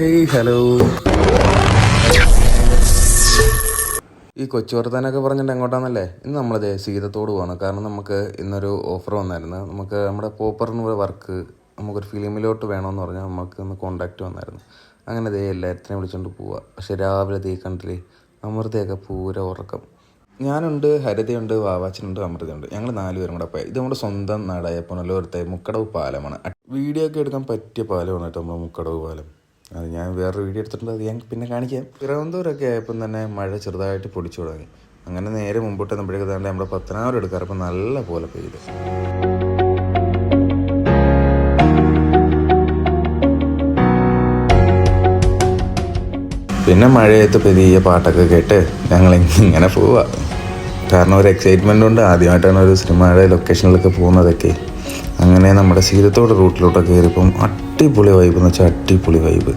Hey hello. ഈ കൊച്ചു വർത്താനൊക്കെ പറഞ്ഞിട്ട് എങ്ങോട്ടാന്നല്ലേ? ഇന്ന് നമ്മളതേ സീതത്തോട് പോകണം കാരണം നമുക്ക് ഇന്നൊരു ഓഫർ വന്നായിരുന്നു. നമുക്ക് നമ്മുടെ പോപ്പർ പോപ്പറിന് വർക്ക് നമുക്കൊരു ഫിലിമിലോട്ട് വേണമെന്ന് പറഞ്ഞാൽ നമുക്ക് ഒന്ന് കോണ്ടാക്ട് വന്നായിരുന്നു. അങ്ങനെ ദേ എല്ലാത്തിനെയും വിളിച്ചുകൊണ്ട് പോവുക പക്ഷെ രാവിലെ ദേ കണ്ടില്ല? അമൃതയൊക്കെ പൂര ഉറക്കം. ഞാനുണ്ട് ഹരിതയുണ്ട് വാവാച്ചനുണ്ട് അമൃതയുണ്ട്. ഞങ്ങൾ നാലുപേരും കൂടെ പോയി. ഇത് നമ്മുടെ സ്വന്തം നാടായ പുനലൂരത്തെ മുക്കടവ് പാലമാണ്. വീഡിയോ ഒക്കെ എടുക്കാൻ പറ്റിയ പാലമാണ് കേട്ടോ നമ്മുടെ മുക്കടവ് പാലം. അത് ഞാൻ വേറൊരു വീഡിയോ എടുത്തിട്ടുണ്ട് അത് ഞാൻ പിന്നെ കാണിക്കാം. തിരുവനന്തപുരമൊക്കെ ആയപ്പം തന്നെ മഴ ചെറുതായിട്ട് പൊടിച്ചു തുടങ്ങി. അങ്ങനെ നേരെ മുമ്പോട്ട് നമ്മളേക്ക് തന്നെ നമ്മുടെ പത്തനാപുരം എടുക്കാറപ്പം നല്ല പോലെ പെയ്തു. പിന്നെ മഴയത്ത് പെരിയ പാട്ടൊക്കെ കേട്ട് ഞങ്ങൾ ഇങ്ങനെ പോവുക കാരണം ഒരു എക്സൈറ്റ്മെന്റ് ഉണ്ട്. ആദ്യമായിട്ടാണ് ഒരു സിനിമയുടെ ലൊക്കേഷനിലൊക്കെ പോകുന്നതൊക്കെ. അങ്ങനെ നമ്മുടെ സീരത്തോട് റൂട്ടിലോട്ടൊക്കെ കയറിയപ്പം അടിപൊളി വൈബ് എന്ന് വെച്ചാൽ അടിപൊളി വൈബ്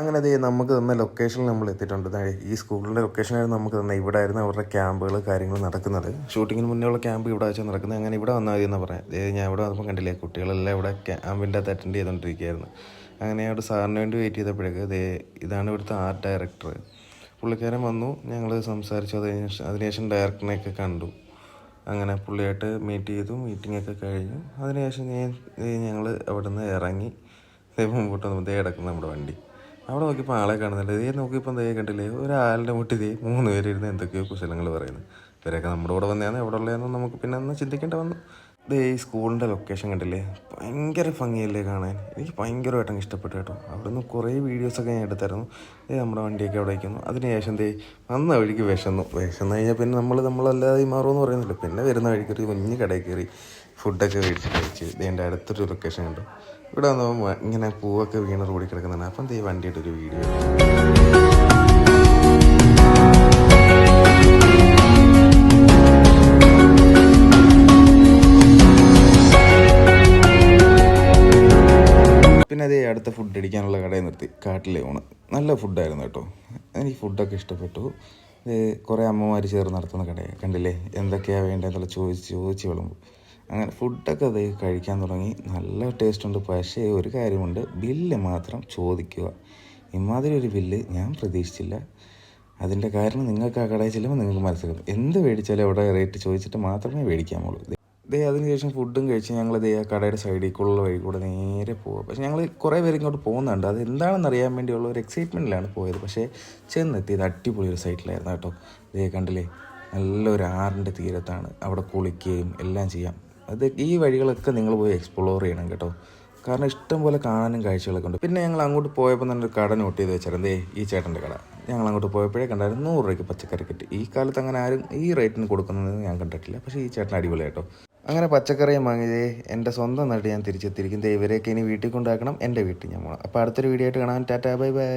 അങ്ങനെ ദേ നമുക്ക് തന്ന ലൊക്കേഷനിൽ നമ്മൾ എത്തിയിട്ടുണ്ട്. ഈ സ്കൂളിന്റെ ലൊക്കേഷനായിരുന്നു നമുക്ക് തന്നെ ഇവിടെ ആയിരുന്നു അവരുടെ ക്യാമ്പുകൾ കാര്യങ്ങൾ നടക്കുന്നത്. ഷൂട്ടിങ്ങിന് മുന്നേ ഉള്ള ക്യാമ്പ് ഇവിടെ വെച്ചാൽ നടക്കുന്നത്. അങ്ങനെ ഇവിടെ വന്നാൽ മതി എന്ന് പറയാം. ഞാൻ ഇവിടെ വന്നപ്പോൾ കണ്ടില്ലേ കുട്ടികളെല്ലാം ഇവിടെ ക്യാമ്പിന്റെ അകത്ത് അറ്റൻഡ് ചെയ്തുകൊണ്ടിരിക്കുകയായിരുന്നു അങ്ങനെ അവിടെ സാറിന് വേണ്ടി വെയിറ്റ് ചെയ്തപ്പോഴേക്ക് ദേ ഇതാണ് ഇവിടുത്തെ ആർട്ട് ഡയറക്ടർ പുള്ളിക്കാരൻ വന്നു ഞങ്ങൾ സംസാരിച്ചു. അതിനുശേഷം അതിനുശേഷം ഡയറക്ടറിനെയൊക്കെ കണ്ടു. അങ്ങനെ പുള്ളിയായിട്ട് മീറ്റ് ചെയ്തു മീറ്റിംഗ് ഒക്കെ കഴിഞ്ഞു. അതിനുശേഷം ഞാൻ ഞങ്ങൾ അവിടെ നിന്ന് ഇറങ്ങി മുമ്പോട്ട് വന്നപ്പോൾ ഇതേ കിടക്കുന്നു നമ്മുടെ വണ്ടി. അവിടെ നോക്കിയപ്പോൾ ആളെ കാണുന്നില്ല. ഇതേ നോക്കിയപ്പോൾ ദേ കണ്ടില്ലേ ഒരാളുടെ മുട്ടി ദേ മൂന്ന് പേരിരുന്ന് എന്തൊക്കെയോ കുശലങ്ങൾ പറയുന്നു. ഇവരൊക്കെ നമ്മുടെ കൂടെ വന്നതാണ് എവിടെ ഉള്ളതെന്ന് നമുക്ക് പിന്നെ ഒന്ന് ചിന്തിക്കേണ്ട വന്നു. ദേ ഈ സ്കൂളിന്റെ ലൊക്കേഷൻ കണ്ടില്ലേ ഭയങ്കര ഭംഗിയല്ലേ കാണാൻ. എനിക്ക് ഭയങ്കരമായിട്ട് ഇഷ്ടപ്പെട്ടു കേട്ടോ. അവിടുന്ന് കുറേ വീഡിയോസൊക്കെ ഞാൻ എടുത്തായിരുന്നു. ദേ നമ്മുടെ വണ്ടിയൊക്കെ അവിടെ വയ്ക്കുന്നു അതിനുശേഷം ദേ വന്ന വഴിക്ക് വിശന്നു. വിശന്നു കഴിഞ്ഞാൽ പിന്നെ നമ്മൾ നമ്മളല്ലാതെ മാറുമെന്ന് പറയുന്നില്ല. പിന്നെ വരുന്ന വഴിക്ക് കുഞ്ഞ് കടയിൽ കയറി ഫുഡൊക്കെ മേടിച്ച് കഴിച്ച് ദേ അടുത്തൊരു ലൊക്കേഷൻ ഉണ്ട് ഇവിടെ വന്നപ്പോൾ ഇങ്ങനെ പൂവൊക്കെ വീണ് റോഡിൽ കിടക്കുന്നുണ്ട് അപ്പം ദേ വണ്ടിയുടെ ഒരു വീഡിയോ. പിന്നെ അതേ അടുത്ത ഫുഡ് അടിക്കാനുള്ള കടയിൽ നിർത്തി. കാട്ടിലെ ഊണ്. നല്ല ഫുഡായിരുന്നു കേട്ടോ. എനിക്ക് ഫുഡൊക്കെ ഇഷ്ടപ്പെട്ടു. കുറേ അമ്മമാർ ചേർന്ന് നടത്തുന്ന കടയാണ് കണ്ടില്ലേ? എന്തൊക്കെയാണ് വേണ്ടതെന്നുള്ള ചോദിച്ച് ചോദിച്ച് വിളമ്പും. അങ്ങനെ ഫുഡൊക്കെ അത് കഴിക്കാൻ തുടങ്ങി. നല്ല ടേസ്റ്റ് ഉണ്ട്. പക്ഷേ ഒരു കാര്യമുണ്ട്. ബില്ല് മാത്രം ചോദിക്കുക. ഇമാതിരി ഒരു ബില്ല് ഞാൻ പ്രതീക്ഷിച്ചില്ല. അതിന്റെ കാരണം നിങ്ങൾക്ക് ആ കടയിൽ ചെല്ലുമ്പോൾ നിങ്ങൾക്ക് മനസ്സിലാക്കും എന്ത് മേടിച്ചാലും അവിടെ റേറ്റ് ചോദിച്ചിട്ട് മാത്രമേ മേടിക്കാമുള്ളൂ ദേ അതിനുശേഷം ഫുഡും കഴിച്ച് ഞങ്ങൾ ദേ ആ കടയുടെ കൂടെ വഴി കൂടെ നേരെ പോവുക പക്ഷേ ഞങ്ങൾ കുറേ പേര് ഇങ്ങോട്ട് പോകുന്നുണ്ട്. അത് എന്താണെന്ന് അറിയാൻ വേണ്ടിയുള്ള ഒരു എക്സൈറ്റ്മെന്റിലാണ് പോയത്. പക്ഷേ ചെന്നെത്തിയത് അടിപൊളി ഒരു സൈറ്റിലായിരുന്നു കേട്ടോ. ദേ കണ്ടില്ലേ? നല്ലൊരു ആറിന്റെ തീരത്താണ്. അവിടെ കുളിക്കുകയും എല്ലാം ചെയ്യാം. അത് ഈ വഴികളൊക്കെ നിങ്ങൾ പോയി എക്സ്പ്ലോർ ചെയ്യണം കേട്ടോ. കാരണം ഇഷ്ടം പോലെ കാണാനും കാഴ്ചകളൊക്കെ ഉണ്ട്. പിന്നെ ഞങ്ങൾ അങ്ങോട്ട് പോയപ്പോൾ തന്നെ ഒരു കട നോട്ട് ചെയ്ത് വെച്ചാൽ എന്തേ ഈ ചേട്ടന്റെ കട. ഞങ്ങൾ അങ്ങോട്ട് പോയപ്പോഴേ കണ്ടായിരുന്നു നൂറ് രൂപയ്ക്ക് പച്ചക്കറി കിട്ടി. ഈ കാലത്ത് അങ്ങനെ ആരും ഈ റേറ്റിന് കൊടുക്കുന്നത് ഞാൻ കണ്ടിട്ടില്ല. പക്ഷേ ഈ ചേട്ടൻ അടിപൊളി കേട്ടോ. അങ്ങനെ പച്ചക്കറിയും വാങ്ങിയതേ എന്റെ സ്വന്തം നാട്ടിൽ ഞാൻ തിരിച്ചെത്തിയിരിക്കും. ഇവരെയൊക്കെ ഇനി വീട്ടിൽ കൊണ്ടാക്കണം എന്റെ വീട്ടിൽ ഞാൻ പോകണം അപ്പോൾ അടുത്തൊരു വീഡിയോ ആയിട്ട് കാണാൻ ടാറ്റാ ബൈ ബൈ.